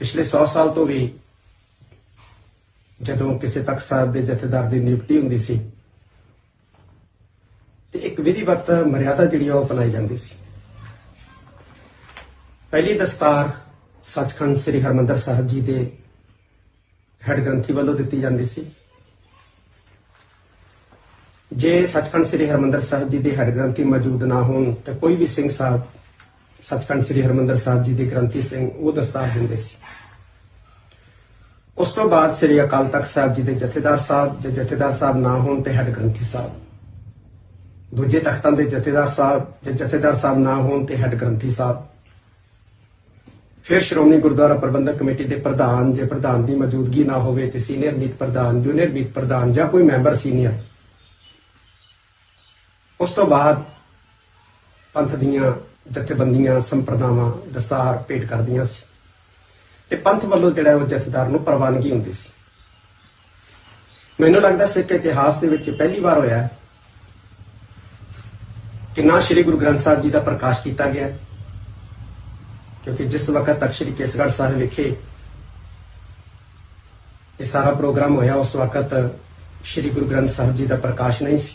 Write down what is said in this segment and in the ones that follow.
ਪਿਛਲੇ 100 ਸਾਲ ਤੋਂ ਵੀ ਜਦੋਂ ਕਿਸੇ ਤਖਤ ਸਾਹਿਬ ਦੇ ਜਥੇਦਾਰ ਦੀ ਨਿਯੁਕਤੀ ਹੁੰਦੀ ਸੀ, ਤੇ ਇੱਕ ਵਿਧੀਵਤ ਮਰਿਆਦਾ ਜਿਹੜੀ ਆ ਉਹ ਅਪਣਾਈ ਜਾਂਦੀ ਸੀ। ਪਹਿਲੀ ਦਸਤਾਰ ਸੱਚਖੰਡ ਸ੍ਰੀ ਹਰਮੰਦਰ ਸਾਹਿਬ ਜੀ ਦੇ ਹੈਡ ਗ੍ਰੰਥੀ ਵੱਲੋਂ ਦਿੱਤੀ ਜਾਂਦੀ ਸੀ। ਜੇ ਸੱਚਖੰਡ ਸ੍ਰੀ ਹਰਮੰਦਰ ਸਾਹਿਬ ਜੀ ਦੇ ਹੈਡ ਗ੍ਰੰਥੀ ਮੌਜੂਦ ਨਾ ਹੋਣ, ਤਾਂ ਕੋਈ ਵੀ ਸਿੰਘ ਸਾਹਿਬ ਸੱਚਖੰਡ ਸ੍ਰੀ ਹਰਮੰਦਰ ਸਾਹਿਬ ਜੀ ਦੇ ਗ੍ਰੰਥੀ ਸਿੰਘ ਉਹ ਦਸਤਾਰ ਦਿੰਦੇ ਸੀ। ਉਸ ਤੋਂ ਬਾਅਦ ਸ੍ਰੀ ਅਕਾਲ ਤਖਤ ਸਾਹਿਬ ਜੀ ਦੇ ਜਥੇਦਾਰ ਸਾਹਿਬ, ਜੇ ਜਥੇਦਾਰ ਸਾਹਿਬ ਨਾ ਹੋਣ ਤੇ ਹੈਡ ਗ੍ਰੰਥੀ ਸਾਹਿਬ। ਦੂਜੇ ਤਖਤਾਂ ਦੇ ਜਥੇਦਾਰ ਸਾਹਿਬ, ਜੇ ਜਥੇਦਾਰ ਸਾਹਿਬ ਨਾ ਹੋਣ ਤੇ ਹੈਡ ਗ੍ਰੰਥੀ ਸਾਹਿਬ। ਫਿਰ ਸ਼੍ਰੋਮਣੀ ਗੁਰਦੁਆਰਾ ਪ੍ਰਬੰਧਕ ਕਮੇਟੀ ਦੇ ਪ੍ਰਧਾਨ, ਜੇ ਪ੍ਰਧਾਨ ਦੀ ਮੌਜੂਦਗੀ ਨਾ ਹੋਵੇ ਤੇ ਸੀਨੀਅਰ ਮੀਤ ਪ੍ਰਧਾਨ, ਜੂਨੀਅਰ ਮੀਤ ਪ੍ਰਧਾਨ ਜਾਂ ਕੋਈ ਮੈਂਬਰ ਸੀਨੀਅਰ। ਉਸ ਤੋਂ ਬਾਅਦ ਪੰਥ ਦੀਆਂ ਜਥੇਬੰਦੀਆਂ, ਸੰਪਰਦਾਵਾਂ ਦਸਤਾਰ ਭੇਟ ਕਰਦੀਆਂ ਸੀ। ਤੇ ਪੰਥ ਵੱਲੋਂ ਜਿਹੜਾ ਉਹ ਜਥੇਦਾਰ ਨੂੰ ਪ੍ਰਵਾਨਗੀ ਹੁੰਦੀ ਸੀ। ਮੈਨੂੰ ਲੱਗਦਾ ਸਿੱਖ ਇਤਿਹਾਸ ਦੇ ਵਿੱਚ ਪਹਿਲੀ ਵਾਰ ਹੋਇਆ ਕਿ ਨਾ ਸ੍ਰੀ ਗੁਰੂ ਗ੍ਰੰਥ ਸਾਹਿਬ ਜੀ ਦਾ ਪ੍ਰਕਾਸ਼ ਕੀਤਾ ਗਿਆ ਕਿਉਂਕਿ ਜਿਸ ਵਕਤ ਤੱਕ ਸ੍ਰੀ ਕੇਸਗੜ੍ਹ ਸਾਹਿਬ ਵਿਖੇ ਇਹ ਸਾਰਾ ਪ੍ਰੋਗਰਾਮ ਹੋਇਆ, ਉਸ ਵਕਤ ਸ੍ਰੀ ਗੁਰੂ ਗ੍ਰੰਥ ਸਾਹਿਬ ਜੀ ਦਾ ਪ੍ਰਕਾਸ਼ ਨਹੀਂ ਸੀ।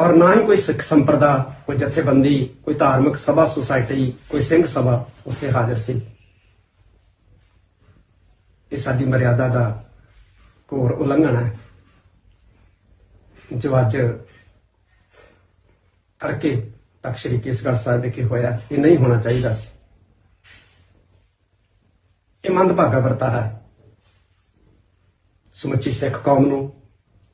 ਔਰ ਨਾ ਹੀ ਕੋਈ ਸਿੱਖ ਸੰਪਰਦਾ ਕੋਈ ਜਥੇਬੰਦੀ, ਕੋਈ ਧਾਰਮਿਕ ਸਭਾ, ਸੁਸਾਇਟੀ, ਕੋਈ ਸਿੰਘ ਸਭਾ ਉੱਥੇ ਹਾਜ਼ਰ ਸੀ। ਇਹ ਸਾਡੀ ਮਰਿਆਦਾ ਦਾ ਘੋਰ ਉਲੰਘਣਾ ਹੈ। ਜੋ ਅੱਜ ਤੜਕੇ ਤੱਕ ਸ਼੍ਰੀ ਕੇਸਗੜ੍ਹ ਸਾਹਿਬ ਵਿਖੇ ਹੋਇਆ, ਇਹ ਨਹੀਂ ਹੋਣਾ ਚਾਹੀਦਾ ਸੀ। ਇਹ ਮੰਦਭਾਗਾ ਵਰਤਾਰਾ ਹੈ। ਸਮੁੱਚੀ ਸਿੱਖ ਕੌਮ ਨੂੰ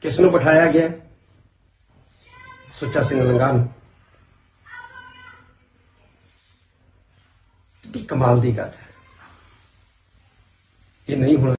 ਕਿਸ ਨੂੰ ਬਿਠਾਇਆ ਗਿਆ? ਸੁੱਚਾ ਸਿੰਘ ਲੰਗਾ ਨੂੰ। ਕੀ ਕਮਾਲ ਦੀ ਗੱਲ ਹੈ। ਇਹ ਨਹੀਂ ਹੋਣਾ